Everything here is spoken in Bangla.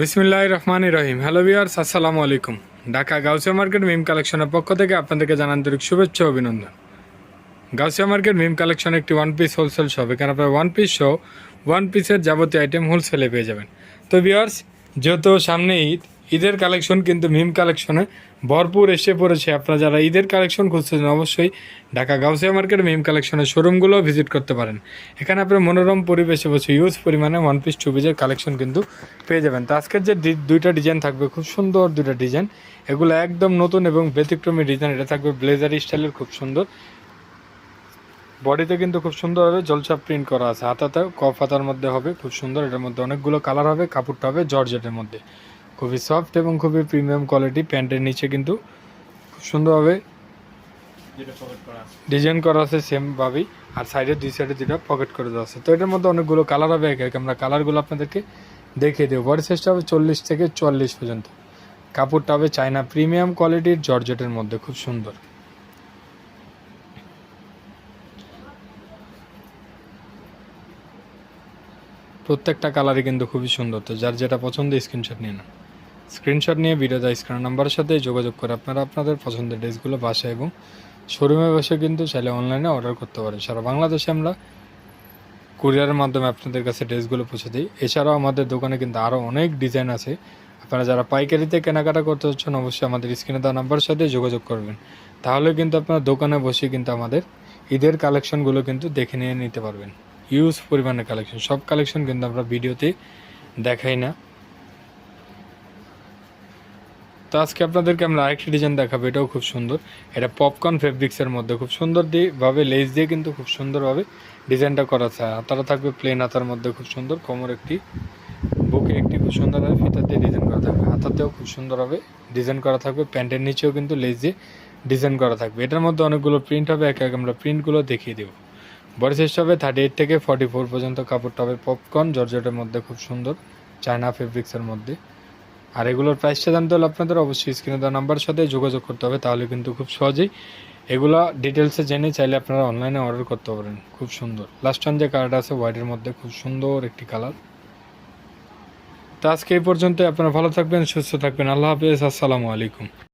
বিসমিল্লাহ রহমান রহিম হ্যালো বিয়ার্স আসসালামু আলাইকুম। ঢাকা গাউসিয়া মার্কেট মিম কালেকশনের পক্ষ থেকে আপনাদেরকে জানান্তরিক শুভেচ্ছা অভিনন্দন। গাউসিয়া মার্কেট মিম কালেকশন একটি ওয়ান পিস হোলসেল শপ এখানে আপনার ওয়ান পিস শো ওয়ান পিসের যাবতীয় আইটেম হোলসেলে পেয়ে যাবেন। তো বিয়ার্স যেহেতু সামনে ঈদ ঈদের কালেকশন কিন্তু মিম কালেকশনে ভরপুর এসে পড়েছে। আপনারা যারা ঈদের কালেকশন খুঁজছেন অবশ্যই ঢাকা গাউসিয়া মার্কেট মিম কালেকশনের শোরুমগুলো ভিজিট করতে পারেন। এখানে আপনার মনোরম পরিবেশে বসে ইউজ পরিমাণে ওয়ান পিস টু পিসের কালেকশন কিন্তু পেয়ে যাবেন। তো আজকের যে দুইটা ডিজাইন থাকবে, খুব সুন্দর দুইটা ডিজাইন এগুলো একদম নতুন এবং ব্যতিক্রমী ডিজাইন এটা থাকবে ব্লেজার স্টাইলের খুব সুন্দর। বডিতে কিন্তু খুব সুন্দরভাবে জলছাপ প্রিন্ট করা আছে। হাতাতে কফ হাতার মধ্যে হবে, খুব সুন্দর। এটার মধ্যে অনেকগুলো কালার হবে, কাপড়টা হবে জর্জেটের মধ্যে। খুবই সফট এবং খুবই প্রিমিয়াম কোয়ালিটি প্যান্টের নিচে কিন্তু খুব সুন্দরভাবে ডিজাইন করা আছে। সেমভাবেই আর সাইডে দুই সাইডে দুটা পকেট করে দেওয়া আছে। তো এটার মধ্যে অনেকগুলো কালার হবে এক এক। আমরা কালারগুলো আপনাদেরকে দেখিয়ে দেবো। বডি সাইজটা হবে চল্লিশ থেকে চুয়াল্লিশ পর্যন্ত। কাপড়টা হবে চায়না প্রিমিয়াম কোয়ালিটির জর্জেটের মধ্যে। খুব সুন্দর। প্রত্যেকটা কালারই কিন্তু খুবই সুন্দর। তো যার যেটা পছন্দ স্ক্রিনশট নিয়ে নেন। স্ক্রিনশট নিয়ে ভিডিও দেয় স্ক্রিন নাম্বারের সাথে যোগাযোগ করে আপনারা আপনাদের পছন্দের ড্রেসগুলো বাসায় এবং শোরুমে বসে কিন্তু চাইলে অনলাইনে অর্ডার করতে পারেন। সারা বাংলাদেশে আমরা কুরিয়ারের মাধ্যমে আপনাদের কাছে ড্রেসগুলো পৌঁছে দিই। এছাড়াও আমাদের দোকানে কিন্তু আরও অনেক ডিজাইন আছে। আপনারা যারা পাইকারিতে কেনাকাটা করতে হচ্ছেন অবশ্যই আমাদের স্ক্রিনে দেওয়া নাম্বারের সাথে যোগাযোগ করবেন। তাহলে কিন্তু আপনার দোকানে বসে কিন্তু আমাদের ঈদের কালেকশনগুলো কিন্তু দেখে নিয়ে নিতে পারবেন। ইউজ পরিমাণের কালেকশন সব কালেকশন কিন্তু আমরা ভিডিওতে দেখাই না। তো আজকে আপনাদেরকে আমরা আরেকটি ডিজাইন দেখাবো, এটাও খুব সুন্দর। এটা পপকর্ন ফেব্রিক্সের মধ্যে, খুব সুন্দর দিয়ে, ভাবে লেস দিয়ে কিন্তু খুব সুন্দরভাবে ডিজাইনটা করা আছে। হাতারা থাকবে প্লেন হাতার মধ্যে, খুব সুন্দর, কোমর একটি বুকে একটি খুব সুন্দরভাবে ফিতার দিয়ে ডিজাইন করা থাকবে। হাতাতেও খুব সুন্দরভাবে ডিজাইন করা থাকবে, প্যান্টের নিচেও কিন্তু লেস দিয়ে ডিজাইন করা থাকবে। এটার মধ্যে অনেকগুলো প্রিন্ট হবে, এক এক আমরা প্রিন্টগুলো দেখিয়ে দেবো। বডি সাইজটা হবে থার্টি এইট থেকে ফর্টি ফোর পর্যন্ত কাপড়টা হবে পপকর্ন জর্জেটের মধ্যে খুব সুন্দর চায়না ফেব্রিক্সের মধ্যে। আর এগুলোর প্রাইসটা জানতে হলে আপনাদের অবশ্যই স্ক্রিনে দেওয়া নাম্বারের সাথে যোগাযোগ করতে হবে, তাহলে কিন্তু খুব সহজেই এগুলো ডিটেলসে জেনে চাইলে আপনারা অনলাইনে অর্ডার করতে পারেন। খুব সুন্দর। লাস্ট টাইম যে কালারটা আছে হোয়াইটের মধ্যে খুব সুন্দর একটি কালার তো আজকে এই পর্যন্ত আপনারা ভালো থাকবেন, সুস্থ থাকবেন। আল্লাহ হাফিজ, আসসালামু আলাইকুম।